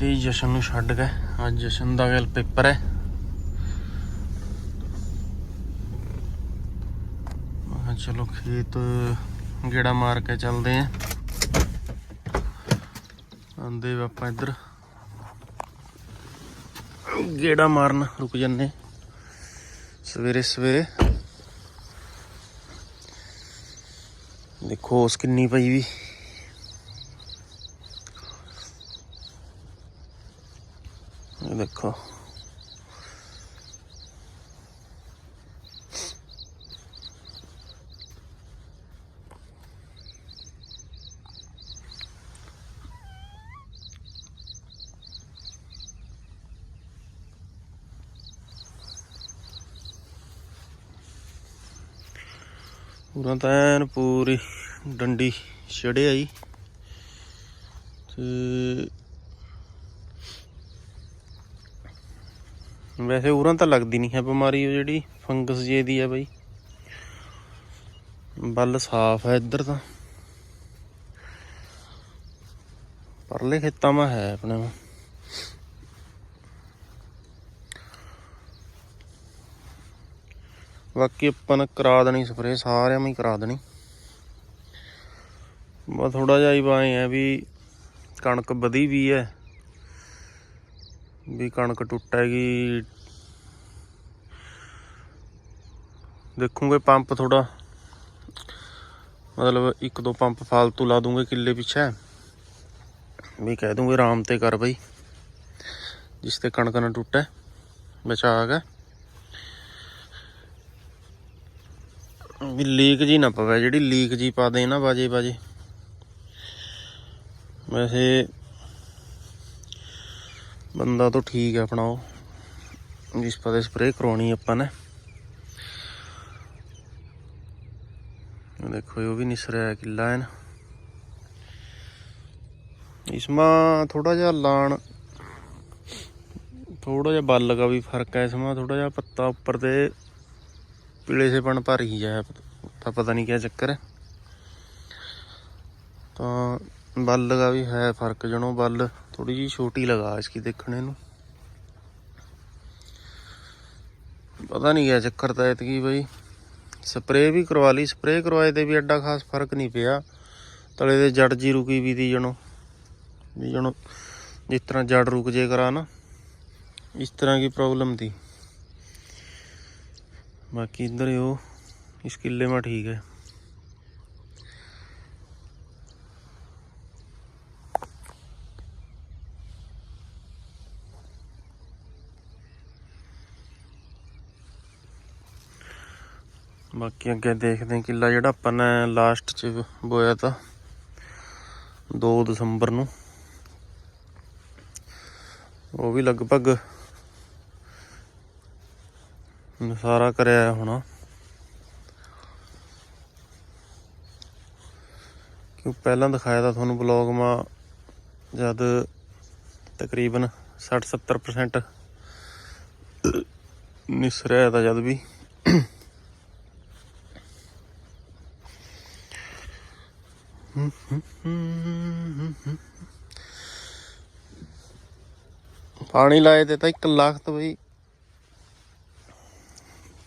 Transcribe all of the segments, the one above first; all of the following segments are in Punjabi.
ਤੇ ਜਸ਼ਨ ਨੂੰ ਛੱਡ ਕੇ। ਅੱਜ ਜਸ਼ਨ ਦਾ ਕੱਲ ਪੇਪਰ ਹੈ। ਮੈਂ ਚਲੋ ਖੇਤ ਗੇੜਾ ਮਾਰ ਕੇ ਚੱਲਦੇ ਆਂ ਆਂਦੇ ਆਪਾਂ ਇੱਧਰ ਗੇੜਾ ਮਾਰਨ ਰੁਕ ਜੰਨੇ ਸਵੇਰੇ ਸਵੇਰੇ। ਦੇਖੋ ਉਸ ਕਿੰਨੀ ਪਈ ਵੀ ਇਹ ਦੇਖੋ ਪੂਰਾ ਤਾਂ ਐਨ ਪੂਰੀ ਡੰਡੀ ਛੜਿਆ ਜੀ। ਤੇ ਵੈਸੇ ਉਰਾਂ ਤਾਂ ਲੱਗਦੀ ਨਹੀਂ ਹੈ ਬਿਮਾਰੀ ਉਹ ਜਿਹੜੀ, ਫੰਗਸ ਜੇ ਦੀ ਹੈ ਬਈ। ਬੱਲ ਸਾਫ਼ ਹੈ ਇੱਧਰ ਤਾਂ। ਪਰਲੇ ਖੇਤਾਂ ਮਾ ਹੈ ਆਪਣੇ ਮਾ। ਬਾਕੀ ਆਪਾਂ ਨੇ ਕਰਾ ਦੇਣੀ ਸਪਰੇ ਸਾਰਿਆਂ ਨੂੰ ਹੀ ਕਰਾ ਦੇਣੀ। ਬਸ ਥੋੜਾ ਜਿਹਾ ਹੀ ਬਾਏ ਹੈ ਵੀ ਕਣਕ ਵਧੀ ਵੀ ਹੈ ਵੀ ਕਣਕ ਟੁੱਟੇਗੀ। ਦੇਖੂਗੇ ਪੰਪ ਥੋੜਾ ਮਤਲਬ ਇੱਕ ਦੋ ਪੰਪ ਫਾਲਤੂ ਲਾ ਦੂੰਗੇ ਕਿੱਲੇ ਪਿੱਛੇ। ਵੀ ਕਹਿ ਦੂੰਗੇ ਆਰਾਮ ਤੇ ਕਰ ਬਈ। ਜਿਸ ਤੇ ਕਣਕ ਨਾ ਟੁੱਟੇ। ਬਚਾ ਕੇ ਵੀ ਲੀਕ ਜੀ ਨਾ ਪਵੇ, ਜਿਹੜੀ ਲੀਕ ਜੀ ਪਾ ਦੇ ਨਾ ਬਾਜੇ ਬਾਜੇ। ਵੈਸੇ ਬੰਦਾ ਤਾਂ ਠੀਕ ਹੈ ਆਪਣਾ ਉਹ। ਜਿਸ ਪਤੇ ਸਪਰੇਅ ਕਰਵਾਉਣੀ ਆਪਾਂ ਨੇ। ਦੇਖੋ ਇਹ ਵੀ ਨਿਸਰਿਆ ਕਿੱਲਾ ਹੈ ਨਾ ਇਸਮਾ ਥੋੜਾ ਜਿਹਾ ਲਾਣ ਥੋੜਾ ਜਿਹਾ ਬੱਲ ਦਾ ਵੀ ਫ਼ਰਕ ਹੈ ਇਸਮਾ ਥੋੜਾ ਜਿਹਾ ਪੱਤਾ ਉੱਪਰ ਤੇ ਪੀਲੇ ਸੇ ਪਣ ਭਰ ਹੀ ਜਾਇਆ ਤਾਂ ਪਤਾ ਨਹੀਂ ਕੀ ਚੱਕਰ ਹੈ। ਤਾਂ ਬੱਲ ਦਾ ਵੀ ਹੈ ਫ਼ਰਕ ਜਣੋ, ਬੱਲ ਥੋੜੀ ਜੀ ਛੋਟੀ ਲਗਾ ਇਸकी ਦੇਖਣੇ ਨੂੰ। ਪਤਾ ਨਹੀਂ ਕੀ ਚੱਕਰ ਤਾਂ ਇਤਕੀ ਬਈ। ਸਪਰੇਅ ਵੀ ਕਰਵਾ ਲਈ, ਸਪਰੇਅ ਕਰਵਾਏ ਤੇ ਵੀ ਐਡਾ ਖਾਸ ਫ਼ਰਕ ਨਹੀਂ ਪਿਆ। ਤਲੇ ਦੇ ਜੜ ਜੀ ਰੁਕੀ ਵੀ ਦੀ ਜਣੋ। ਵੀ ਜਣੋ, ਜਿਸ ਤਰ੍ਹਾਂ ਜੜ ਰੁਕ ਜੇ ਕਰਾ ਨਾ, ਇਸ ਤਰ੍ਹਾਂ ਦੀ ਪ੍ਰੋਬਲਮ थी बाकी इधर ही वो इस किले में ठीक है ਬਾਕੀ ਅੱਗੇ ਦੇਖਦੇ ਹਾਂ ਕਿੱਲਾ ਜਿਹੜਾ ਆਪਾਂ ਨੇ ਲਾਸਟ ਚ ਬੋਇਆ ਤਾਂ 2 ਦਸੰਬਰ ਨੂੰ ਉਹ ਵੀ ਲਗਭਗ ਸਾਰਾ ਕਰਿਆ ਹੋਣਾ। ਕਿਉਂ ਪਹਿਲਾਂ ਦਿਖਾਇਆ ਤਾਂ ਤੁਹਾਨੂੰ ਬਲੌਗ ਮਾ ਜਦ ਤਕਰੀਬਨ 60-70% ਨਿਸਰਿਆ ਤਾਂ ਜਦ ਵੀ। ਪਾਣੀ ਲਾਏ ਤੇ ਤਾਂ 1 ਲੱਖ ਤੋਂ ਬਈ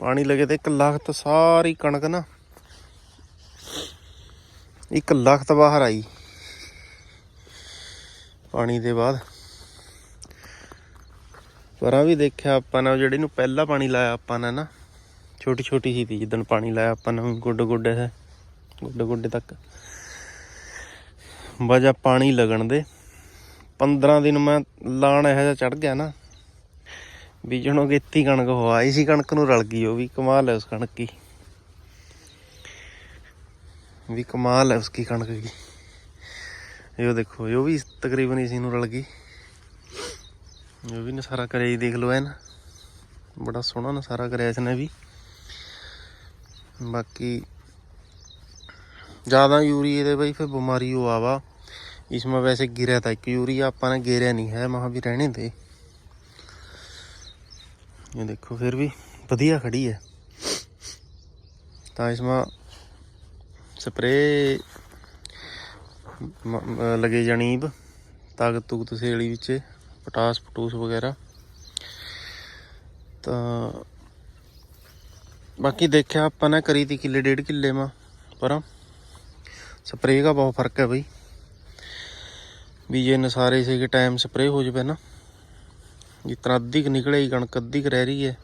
ਪਾਣੀ ਲਗੇ ਤੇ 1 ਲੱਖ ਤੋਂ ਸਾਰੀ ਕਣਕ ਨਾ 1 ਲੱਖ ਤੋਂ ਬਾਹਰ ਆਈ ਪਾਣੀ ਦੇ ਬਾਅਦ। ਪਰਾਂ ਵੀ ਦੇਖਿਆ ਆਪਾਂ ਨੇ, ਜਿਹੜੇ ਨੂੰ ਪਹਿਲਾ ਪਾਣੀ ਲਾਇਆ ਆਪਾਂ ਨੇ ਨਾ ਛੋਟੀ ਛੋਟੀ ਸੀ ਤੀ, ਜਿੱਦਣ ਪਾਣੀ ਲਾਇਆ ਆਪਾਂ ਨੇ ਗੁੱਡ ਗੁੱਡੇ ਹੈ ਗੁੱਡ ਗੁੱਡੇ ਤੱਕ ਵਜਾ ਪਾਣੀ ਲੱਗਣ ਦੇ 15 ਦਿਨ ਮੈਂ ਲਾਣ ਇਹੋ ਜਿਹਾ ਚੜ ਗਿਆ ਨਾ ਬੀਜਣੋਂ ਗੇਤੀ ਕਣਕ ਹੋਈ ਸੀ ਕਣਕ ਨੂੰ ਰਲ ਗਈ, ਉਹ ਵੀ ਕਮਾਲ ਹੈ ਉਸ ਕਣਕ ਕੀ ਵੀ ਕਮਾਲ ਹੈ ਉਸकी ਕਣਕ ਕੀ ਇਹ ਦੇਖੋ, ਇਹ ਵੀ ਤਕਰੀਬਨ ਇਸੀ ਨੂੰ ਰਲ ਗਈ। ਇਹ ਵੀ ਨਸਾਰਾ ਕਰਿਆ ਹੀ ਦੇਖ ਲਓ ਐਨ। ਬੜਾ ਸੋਹਣਾ ਨਸਾਰਾ ਕਰਿਆ ਇਸਨੇ ਵੀ। ਬਾਕੀ ਜ਼ਿਆਦਾ ਯੂਰੀਏ ਦੇ ਬਈ ਫਿਰ ਬਿਮਾਰੀ ਹੋ ਆਵਾ। ਇਸ ਵਿੱਚ ਵੈਸੇ ਗਿਰਿਆ ਤਾਂ ਇੱਕ ਯੂਰੀਆ, ਆਪਾਂ ਨੇ ਗੇਰਿਆ ਨਹੀਂ ਹੈ, ਮਹਾ ਵੀ ਰਹਿਣੇ ਦੇ। ਇਹ ਦੇਖੋ, ਫਿਰ ਵੀ ਵਧੀਆ ਖੜੀ ਹੈ। ਤਾਂ ਇਸ ਇਸਮਾ ਸਪਰੇ ਲਗੇ ਜਣੀਬ ਤਾਕਤ ਤੁਕਤ ਸੇਲੀ ਵਿੱਚ, ਪਟਾਸ, ਪਟੂਸ ਵਗੈਰਾ। ਤਾਂ ਬਾਕੀ ਦੇਖਿਆ ਆਪਾਂ ਨੇ, ਕਰੀ ਤੀ ਕਿੱਲੇ, ਡੇਢ ਕਿੱਲੇ ਮਾ, ਪਰ। ਸਪਰੇਅ ਦਾ ਬਹੁਤ ਫ਼ਰਕ ਹੈ ਬਈ, ਵੀ ਜੇ ਨਸਾਰੇ ਸੀਗੇ, ਟਾਈਮ ਸਪਰੇਅ ਹੋ ਜਵੇ ਨਾ। ਜਿਤਨਾ ਅੱਧੀ ਕ ਨਿਕਲੇਗੀ ਕਣਕ, ਅੱਧੀ ਕ ਰਹਿ ਰਹੀ ਹੈ।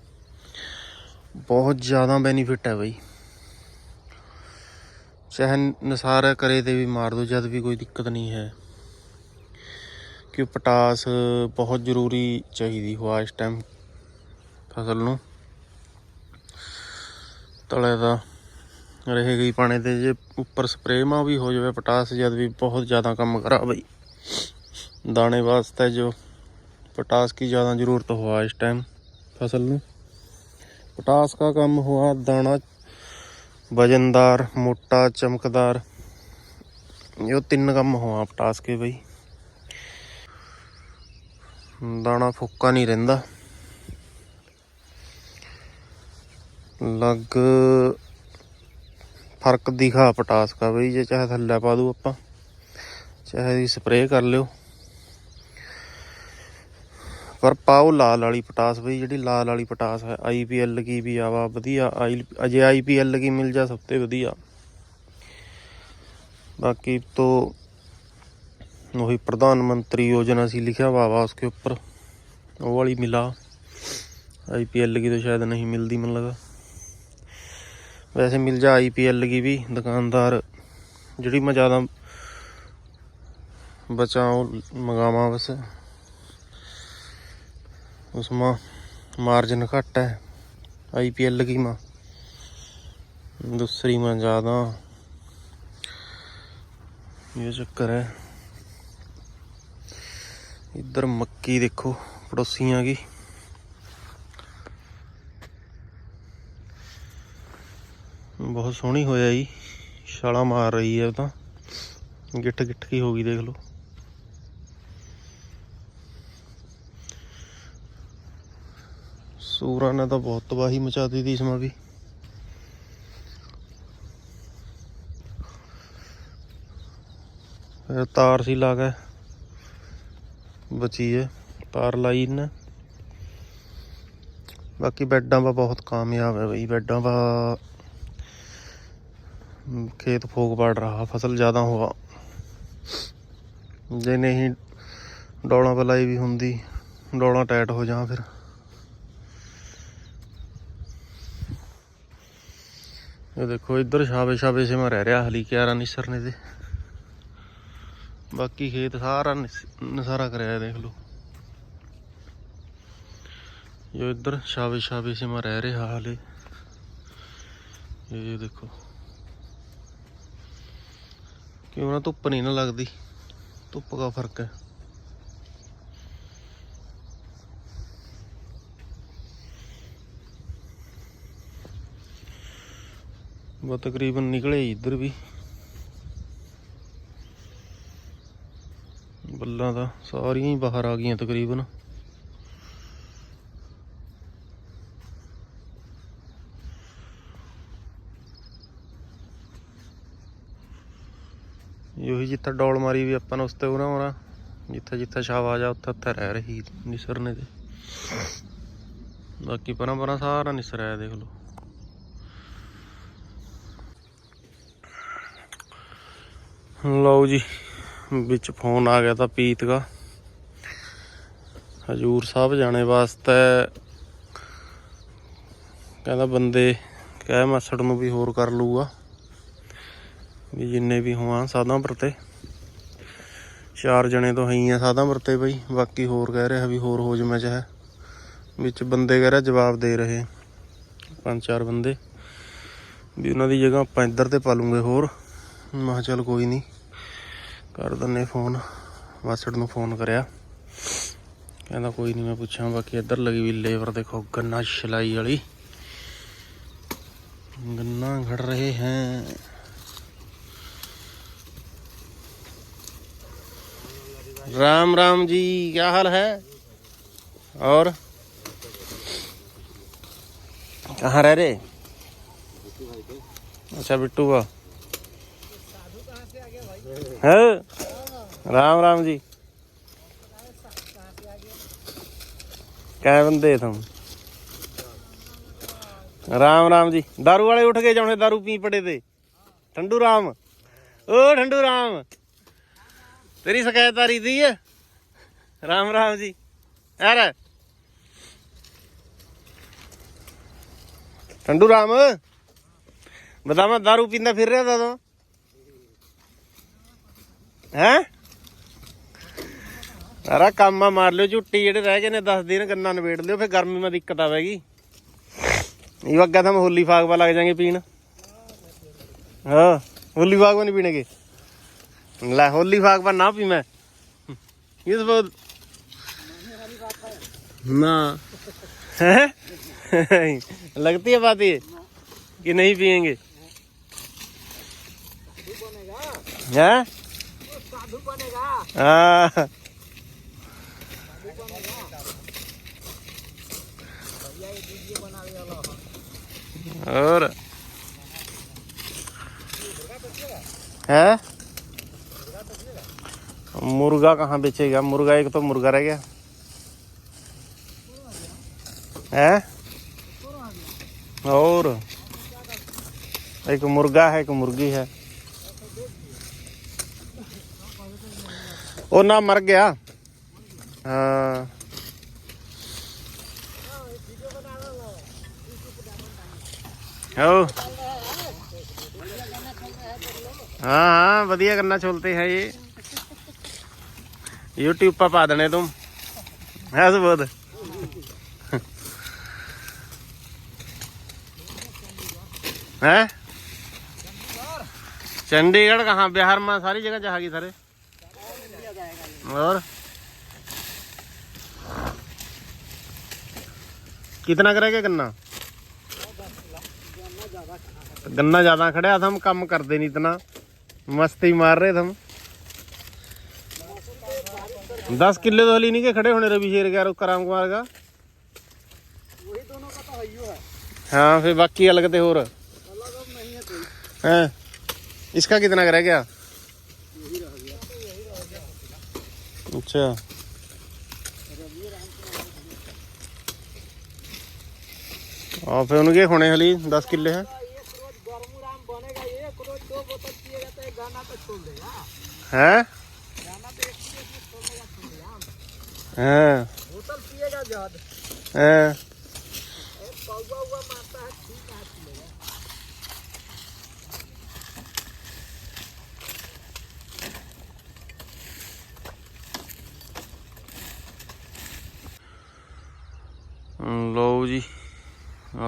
ਬਹੁਤ ਜ਼ਿਆਦਾ ਬੈਨੀਫਿਟ ਹੈ ਬਈ। ਚਾਹੇ ਨਸਾਰ ਕਰੇ ਤੇ ਵੀ ਮਾਰ ਦੋ, ਜਦ ਵੀ ਕੋਈ ਦਿੱਕਤ ਨਹੀਂ ਹੈ। ਕਿ ਪਟਾਸ ਬਹੁਤ ਜ਼ਰੂਰੀ ਚਾਹੀਦੀ ਹੋਆ ਇਸ ਟਾਈਮ ਫਸਲ ਨੂੰ। ਤਲੇ ਦਾ ਰਹੇਗੀ ਪਾਣੀ ਤੇ ਜੇ ਉੱਪਰ ਸਪਰੇਅ ਮਾ ਵੀ ਹੋ ਜਾਵੇ ਪਟਾਸ, ਜਦ ਵੀ ਬਹੁਤ ਜ਼ਿਆਦਾ ਕੰਮ ਕਰਾ ਬਈ। ਦਾਣੇ ਵਾਸਤੇ ਜੋ पोटास की ज़्यादा ज़रूरत हुआ इस टाइम फसल में पोटास का काम हुआ दाना वजनदार मोटा चमकदार ये तीन काम हुआ पोटास के भाई दाना फुक्का नहीं रहता लग फर्क दिखा पोटास का भाई जे चाहे थल्ले पा दू ਆਪਾਂ ਚਾਹੇ ਸਪਰੇਅ ਕਰ ਲਿਓ ਪਰ ਪਾਓ ਲਾਲ ਵਾਲੀ ਪਟਾਸ ਬਈ ਜਿਹੜੀ ਲਾਲ ਵਾਲੀ ਪਟਾਸ ਹੈ ਆਈਪੀਐਲ ਕੀ ਵੀ ਆਵਾ ਵਧੀਆ ਆਈ ਅਜੇ ਆਈਪੀਐਲ ਕੀ ਮਿਲ ਜਾ ਸਭ ਤੋਂ ਵਧੀਆ ਬਾਕੀ तो वही प्रधानमंत्री योजना सी लिखा हुआ वा उसके ऊपर वो वाली मिला आईपीएल की तो शायद नहीं मिलती मन लगा वैसे मिल जा आईपीएल की भी दुकानदार ਜਿਹੜੀ ਮੈਂ ਜ਼ਿਆਦਾ बचाओ मंगावा बस ਉਸ ਉਸਮਾ ਮਾਰਜਨ ਘੱਟ ਹੈ। ਆਈਪੀਐਲ ਕੀ ਮਾਂ। ਦੂਸਰੀ ਮਾਂ ਜ਼ਿਆਦਾ। ਇਹ ਚੱਕਰ ਹੈ। ਇੱਧਰ ਮੱਕੀ ਦੇਖੋ, ਪੜੋਸੀਆਂ ਕੀ ਬਹੁਤ ਸੋਹਣੀ ਹੋਇਆ ਜੀ। ਛਾਲਾ ਮਾਰ ਰਹੀ ਹੈ ਉਹ ਤਾਂ। ਗਿੱਠ ਗਿੱਠ ਕੀ ਹੋ ਗਈ ਦੇਖ ਲਓ। सूरा ने तो बहुत तबाही मचा दी थी इसमें भी फिर तार सी ला के बची है तार लाई ने बाकी बैडा पा बहुत कामयाब है भाई बैडा पा खेत फूक पड़ रहा फसल ज़्यादा हुआ ਜੇ ਨਹੀਂ ਡੋਲਾਂ ਪਲਾਈ ਵੀ ਹੁੰਦੀ ਡੋਲਾਂ ਟਾਈਟ ਹੋ ਜਾਂ ਫਿਰ ਇਹ ਦੇਖੋ, ਇੱਧਰ ਛਾਵੇ ਛਾਵੇ ਸਿਮਾ ਰਹਿ ਰਿਹਾ, ਹਲੀ ਕਿਆਰਾ ਨਿਸਰਨੇ ਦੇ ਬਾਕੀ ਖੇਤ ਸਾਰਾ ਨਿਸ- ਨਸਾਰਾ ਕਰਿਆ, ਦੇਖ ਲਓ। ਜੋ ਇੱਧਰ ਛਾਵੇ ਛਾਵੇ ਸਿਮਾ ਰਹਿ ਰਿਹਾ ਹਲੇ। ਇਹ ਦੇਖੋ। ਕਿਉਂ ਨਾ ਧੁੱਪ ਨਹੀਂ ਨਾ ਲੱਗਦੀ? ਧੁੱਪ ਦਾ ਫ਼ਰਕ ਹੈ। ਬਾ, ਤਕਰੀਬਨ ਨਿਕਲੇ ਇੱਧਰ ਵੀ। ਬੱਲਾਂ ਦਾ ਸਾਰੀਆਂ ਹੀ ਬਾਹਰ ਆ ਗਈਆਂ ਤਕਰੀਬਨ। ਇਹੋ ਜਿੱਥੇ ਡੌਲ ਮਾਰੀ ਵੀ ਆਪਾਂ ਨੂੰ ਉਸ ਤੇ ਉਹਨਾਂ ਹੋਣਾ, ਜਿੱਥੇ ਜਿੱਥੇ ਛਾਵ ਆ ਜਾ ਉੱਥੇ ਉੱਥੇ ਰਹਿ ਰਹੀ ਨਿਸਰਨੇ ਤੇ। ਬਾਕੀ ਪਰਾਂ ਪਰਾਂ ਸਾਰਾ ਨਿਸਰਿਆ ਦੇਖ ਲਓ। ਲਓ ਜੀ, ਵਿੱਚ ਫੋਨ ਆ ਗਿਆ ਤਾਂ ਪੀਤ ਦਾ। ਹਜੂਰ ਸਾਹਿਬ ਜਾਣੇ ਵਾਸਤੇ। ਕਹਿੰਦਾ ਬੰਦੇ ਕਹਿ ਮਸੜ ਨੂੰ ਵੀ ਹੋਰ ਕਰ ਲੂਗਾ ਵੀ ਜਿੰਨੇ ਵੀ ਹੋਵਾਂ ਸਾਧਾਂ ਪਰਤੇ ਚਾਰ ਜਣੇ ਤੋਂ ਹੈ ਆ ਸਾਧਾਂ ਪਰਤੇ ਬਈ, ਬਾਕੀ ਹੋਰ ਕਹਿ ਰਿਹਾ ਵੀ ਹੋਰ ਹੋ ਜਮੇ 'ਚ ਹੈ ਵਿੱਚ ਬੰਦੇ ਕਹਿ ਰਿਹਾ ਜਵਾਬ ਦੇ ਰਹੇ। ਪੰਜ ਚਾਰ ਬੰਦੇ। ਵੀ ਉਹਨਾਂ ਦੀ ਜਗ੍ਹਾ ਆਪਾਂ ਇੱਧਰ ਤੇ ਪਾ ਲੂੰਗੇ ਹੋਰ। ਮੈਂ ਕਿਹਾ ਚੱਲ ਕੋਈ ਨਹੀਂ ਕਰ ਦਿੰਨੇ ਫੋਨ ਵਾਸੜ ਨੂੰ ਫੋਨ ਕਰਿਆ ਕਹਿੰਦਾ ਕੋਈ ਨਹੀਂ ਮੈਂ ਪੁੱਛਾਂ ਬਾਕੀ ਇੱਧਰ ਲੱਗੀ ਵੀ ਲੇਬਰ ਦੇਖੋ ਗੰਨਾ ਛਲਾਈ ਵਾਲੀ गन्ना घड़ रहे हैं राम राम जी क्या हाल है और कहाँ रह रहे अच्छा बिट्टू का है राम राम जी ਕੈ ਬੰਦੇ ਤੁਮ ਰਾਮ ਰਾਮ ਜੀ दारू ਵਾਲੇ ਉੱਠ ਕੇ ਜਾਉਣੇ दारू ਪੀ ਪੜੇ ਤੇ ਠੰਡੂ ਰਾਮ ਓ ਠੰਡੂ ਰਾਮ ਤੇਰੀ ਸ਼ਿਕਾਇਤ ਆ ਰਹੀ ਦੀ ਹੈ ਰਾਮ ਰਾਮ ਜੀ ਯਾਰ ਠੰਡੂ ਰਾਮ ਬਦਾਮਾ दारू ਪੀਂਦਾ ਫਿਰ ਰਿਹਾ ਤਾ ਤੂੰ ਹੈ ਸਾਰਾ ਕੰਮ ਆ ਮਾਰ ਲਿਓ ਝੁੱਟੀ ਜਿਹੜੇ ਰਹਿ ਗਏ ਨੇ 10 ਦਿਨ ਗੰਨਾ ਨਵੇੜ ਲਿਓ ਫਿਰ ਗਰਮੀ ਮਾ ਦਿੱਕਤ ਆਵੇਗੀ ਇਹ ਅੱਗਾ ਤਾਂ ਹੋਲੀ ਫਾਗ ਪਾ ਲੱਗ ਜਾਾਂਗੇ ਪੀਣ ਹਾਂ ਹੋਲੀ ਫਾਗ ਪਾ ਨਹੀਂ ਪੀਣਗੇ ਲੈ ਹੋਲੀ ਫਾਗ ਪਾ ਨਾ ਪੀ ਮੈਂ ਇਸ ਬਹੁਤ ना है लगती है बात ये कि नहीं पियेंगे हैं हाँ और है मुर्गा कहाँ बेचेगा मुर्गा एक तो मुर्गा रह गया है और एक मुर्गा है एक मुर्गी है वो ना मर गया हाँ हो हाँ हाँ बढ़िया करना चलते हैं ये यूट्यूब पर पा देने तुम है सुबोध है चंडीगढ़ कहाँ बिहार में सारी जगह जाएगी सारे और कितना करेगा गन्ना तो गन्ना ज्यादा खड़े था हम कम करते नहीं इतना मस्ती मार रहे थे हम दस किले तो हली नहीं के खड़े होने रवि शेर का कराम कुमार का वही दोनों का तो है है हाँ फिर बाकी अलग थे और अलग अब नहीं है कोई हैं इसका कितना का अच्छा। और फिर उनके होने हली दस किले हैं। गर्म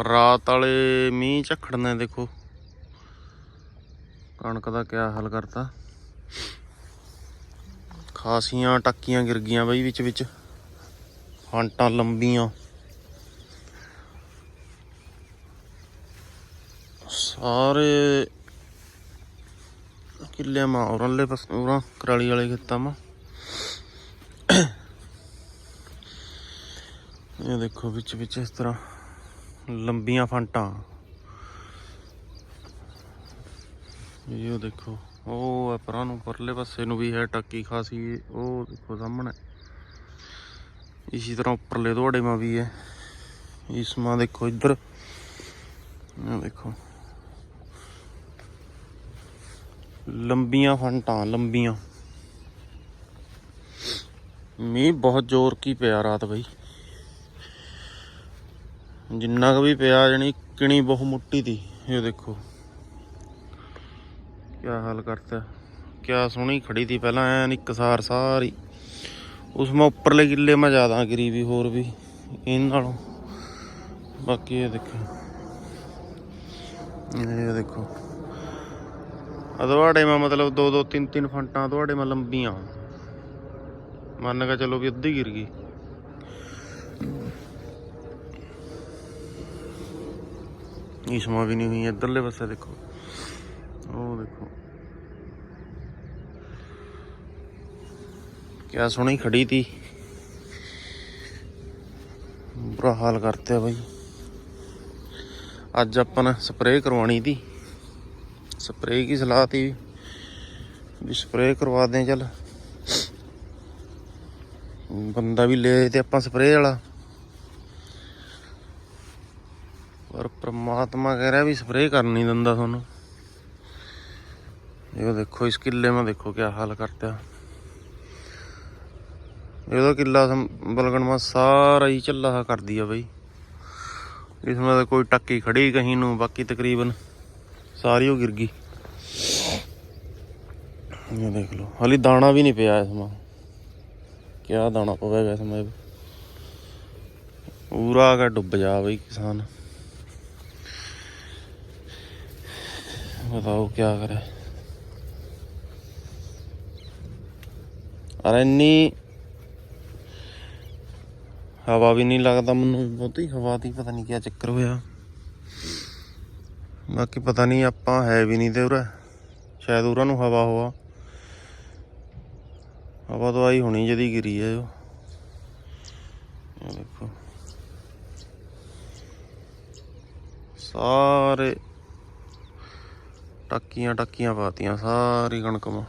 ਰਾਤ ਵਾਲੇ ਮੀਂਹ ਝੱਖੜ ਨੇ ਦੇਖੋ। ਕਣਕ ਦਾ ਕਿਆ ਹਾਲ ਕਰਤਾ। ਖਾਸੀਆਂ ਟੱਕੀਆਂ ਗਿਰ ਗਈਆਂ ਬਈ ਵਿੱਚ ਵਿੱਚ। ਫਾਂਟਾਂ ਲੰਬੀਆਂ। ਸਾਰੇ ਕਿੱਲੇ ਮਾ ਔਰਲੇ ਪਾਸ ਔਰਾਂ ਕਰਾਲੀ ਵਾਲੇ ਖੇਤਾਂ ਮਾ। ਇਹ ਦੇਖੋ ਵਿੱਚ ਵਿੱਚ ਇਸ ਤਰ੍ਹਾਂ ਲੰਬੀਆਂ ਫੰਟਾਂ। ਇਹ ਦੇਖੋ, ਉਹ ਹੈ ਪਰਾਂ ਨੂੰ ਪਰਲੇ ਪਾਸੇ ਨੂੰ ਵੀ ਹੈ, ਟੱਕੀ ਖਾਸੀ, ਉਹ ਦੇਖੋ ਸਾਹਮਣੇ। ਇਸੇ ਤਰ੍ਹਾਂ ਉੱਪਰਲੇ ਤੁਹਾਡੇ ਮਾ ਵੀ ਹੈ। ਇਸ ਮਾ ਦੇਖੋ ਇੱਧਰ। ਇਹ ਦੇਖੋ। ਲੰਬੀਆਂ ਫੰਟਾਂ, ਲੰਬੀਆਂ। ਮੀਂਹ ਬਹੁਤ ਜ਼ੋਰ ਕੀ ਪਿਆ ਰਾਤ ਬਈ। ਜਿੰਨਾ ਕੁ ਵੀ ਪਿਆ ਜਣੀ ਕਿਣੀ ਬਹੁਤ ਮੁੱਟੀ ਤੀ, ਇਹ ਦੇਖੋ। ਕਿਆ ਹਾਲ ਕਰਤਾ। ਕਿਆ ਸੋਹਣੀ ਖੜੀ ਤੀ ਪਹਿਲਾਂ, ਐਨ ਇੱਕਸਾਰ ਸਾਰੀ ਉਸ ਮਾ ਉੱਪਰਲੇ ਕਿੱਲੇ ਮਾ ਜ਼ਿਆਦਾ ਗਿਰੀ ਵੀ, ਹੋਰ ਵੀ ਇਹਨਾਂ ਨਾਲੋਂ। ਬਾਕੀ ਇਹ ਦੇਖੋ। ਇਹ ਦੇਖੋ। ਅਦਵਾੜੇ ਮਾ ਮਤਲਬ ਦੋ ਦੋ ਤਿੰਨ ਤਿੰਨ ਫੰਟਾਂ ਤੁਹਾਡੇ ਮਾ ਲੰਬੀਆਂ। ਮੰਨ ਕੇ ਚਲੋ ਵੀ ਅੱਧੀ ਗਿਰ ਗਈ। ਇਸਮਾ ਵੀ ਨਹੀਂ ਹੋਈ, ਇੱਧਰਲੇ ਪਾਸੇ ਦੇਖੋ। ਉਹ ਦੇਖੋ। ਕਿਆ ਸੋਹਣੀ ਖੜੀ ਤੀ। ਬੁਰਾ ਹਾਲ ਕਰਤੇ ਆ ਬਾਈ। ਅੱਜ ਆਪਾਂ ਨੇ ਸਪਰੇਅ ਕਰਵਾਉਣੀ ਤੀ। ਸਪਰੇਅ ਕੀ ਸਲਾਹ ਤੀ? ਵੀ ਸਪਰੇਅ ਕਰਵਾ ਦੇ ਚੱਲ। ਬੰਦਾ ਵੀ ਲੈ ਆਏ ਤੇ ਆਪਾਂ ਸਪਰੇਅ ਵਾਲਾ ਪਰ ਪ੍ਰਮਾਤਮਾ ਕਹਿ ਰਿਹਾ ਵੀ ਸਪਰੇਅ ਕਰਨ ਨਹੀਂ ਦਿੰਦਾ ਤੁਹਾਨੂੰ। ਇਹ ਦੇਖੋ, ਇਸ ਕਿੱਲੇ ਮਾ ਦੇਖੋ ਕਿਆ ਹਾਲ ਕਰਤਾ। ਇਹਦਾ ਕਿੱਲਾ ਸਮ- ਬਲਗਣ ਮਾ ਸਾਰਾ ਹੀ ਝੱਲਾ ਕਰਦੀ ਆ ਬਈ। ਇਸ ਮਾ ਕੋਈ ਟੱਕੀ ਖੜੀ ਕਹੀਂ ਨੂੰ, ਬਾਕੀ ਤਕਰੀਬਨ ਸਾਰੀ ਉਹ ਗਿਰ ਗਈ। ਇਹ ਦੇਖ ਲਓ, ਹਾਲੀ ਦਾਣਾ ਵੀ ਨਹੀਂ ਪਿਆ ਇਸ ਮਾ। ਕਿਆ ਦਾਣਾ ਪਵੇਗਾ ਇਸ ਮਾ ਪੂਰਾ ਕਾ ਡੁੱਬ ਜਾ ਬਈ ਕਿਸਾਨ। बताओ क्या करे ਅਰੇ ਇੰਨੀ ਹਵਾ ਵੀ ਨਹੀਂ ਲੱਗਦਾ ਮੈਨੂੰ ਬਹੁਤੀ ਹਵਾ ਦੀ ਪਤਾ ਨਹੀਂ ਕੀ ਚੱਕਰ ਹੋਇਆ ਬਾਕੀ ਪਤਾ ਨਹੀਂ ਆਪਾਂ ਹੈ ਵੀ ਨਹੀਂ ਤੇ ਉਰੇ ਸ਼ਾਇਦ ਉਰਾਂ ਨੂੰ ਹਵਾ ਹੋਆ ਹਵਾ ਤਾਂ ਆਈ ਹੋਣੀ ਜਦੀ ਗਿਰੀ ਹੈ ਉਹ ਇਹ ਦੇਖੋ ਸਾਰੇ ਟੱਕੀਆਂ ਟੱਕੀਆਂ ਪਾਤੀਆਂ ਸਾਰੀ ਕਣਕ ਮਾ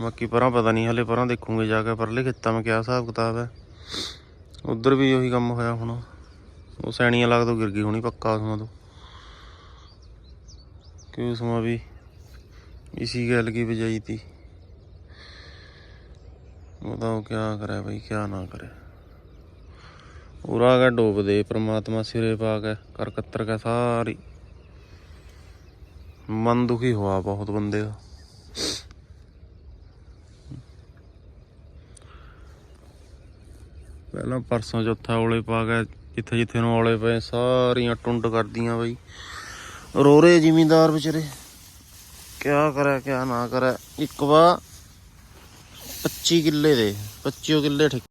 ਬਾਕੀ ਪਰਾਂ ਪਤਾ ਨਹੀਂ ਹਲੇ ਪਰਾਂ ਦੇਖੂਗੇ ਜਾ ਕੇ ਪਰਲੇ ਖੇਤਾਂ ਮੈਂ ਕਿਆ ਹਿਸਾਬ ਕਿਤਾਬ ਹੈ ਉਧਰ ਵੀ ਉਹੀ ਕੰਮ ਹੋਇਆ ਹੁਣ ਉਹ ਸੈਣੀਆਂ ਲੱਗ ਤੋਂ ਗਿਰ ਗਈ ਹੋਣੀ ਪੱਕਾ ਉਸਮਾਂ ਤੋਂ ਕਿ ਉਸਮਾਂ ਵੀ ਇਸੀ ਗੱਲ ਕੀ ਵਜਾਈ ਤੀ बताओ क्या करे भाई क्या ना करे पूरा का डूब दे परमात्मा सिरे पा के कर कत्तर का सारी ਮਨ ਦੁਖੀ ਹੋਆ ਬਹੁਤ ਬੰਦੇ ਦਾ। ਪਹਿਲਾਂ ਪਰਸੋਂ ਚੌਥਾ ਔਲੇ ਪਾ ਕੇ ਜਿੱਥੇ ਜਿੱਥੇ ਨੂੰ ਔਲੇ ਪਏ, ਸਾਰੀਆਂ ਟੁੰਡ ਕਰਦੀਆਂ ਬਈ। ਰੋਰੇ ਜ਼ਿਮੀਂਦਾਰ ਵਿਚਾਰੇ। ਕਿਆ ਕਰੇ, ਕਿਆ ਨਾ ਕਰੇ। ਇੱਕ ਵਾ 25 ਕਿੱਲੇ ਦੇ 25 ਕਿੱਲੇ ਠੇਕੇ